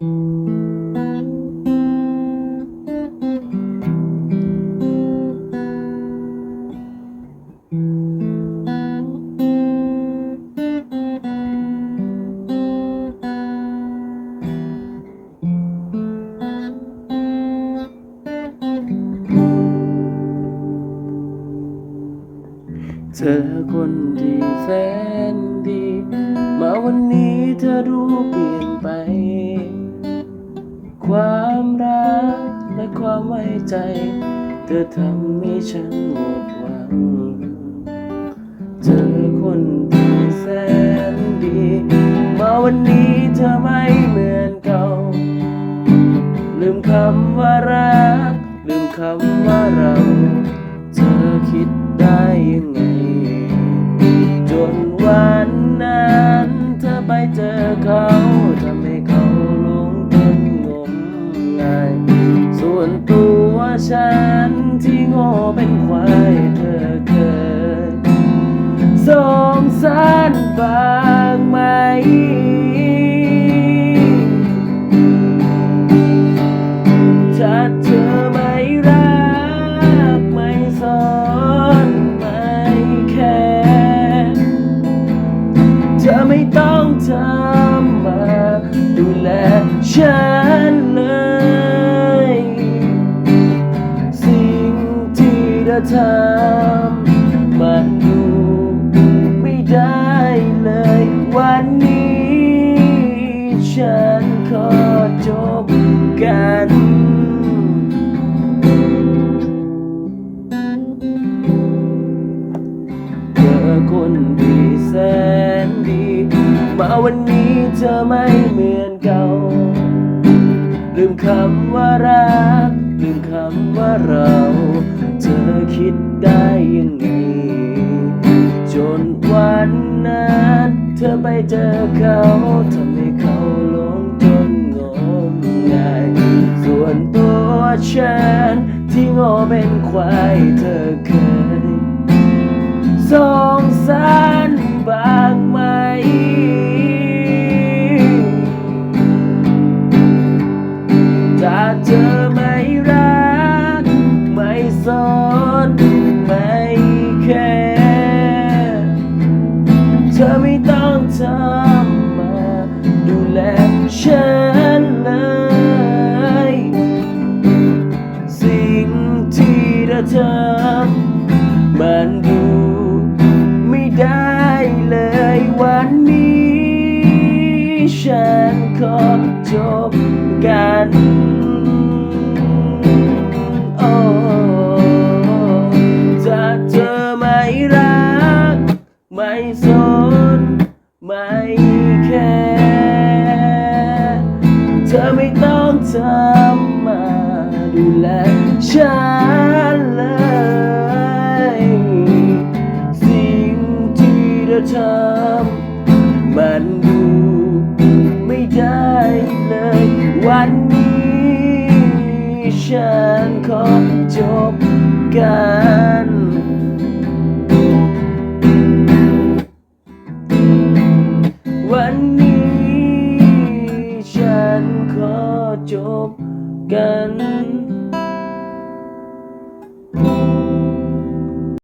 เธอคนที่แสนดี มาวันนี้เธอดูเปลี่ยน ความไว้ใจ เธอทำให้ฉันหมดหวัง เธอคนที่แสนดี มาวันนี้เธอไม่เหมือนเก่า ลืมคำว่ารัก ลืมคำว่าเรา เธอคิดได้ยังไง จนวันนั้นเธอไปเจอเขา ไม่ต้องทำมาดูแลฉันเลยสิ่งที่เธอทำมันดูไม่ได้เลยวันนี้ฉันขอ วันนี้เธอไม่เหมือนเก่า ลืมคำว่ารัก ลืมคำว่าเรา เธอคิดได้ยังไง จนวันนั้นเธอไปเจอเขาทำให้เขาหลงจนงมงาย ส่วนตัวฉันที่ง่เป็นควายเธอเคยสอง ธอไม่ต้องทำมาดูแลฉันเลย สิ่งที่เธอทำมันดูไม่ได้เลยวันนี้ ฉันขอจบกันถ้าเธอไม่รักไม่ส ต้องทำมาดูแลฉันเลย สิ่งที่เธอทำมันดูไม่ได้เลย วันนี้ฉันขอจบกัน gần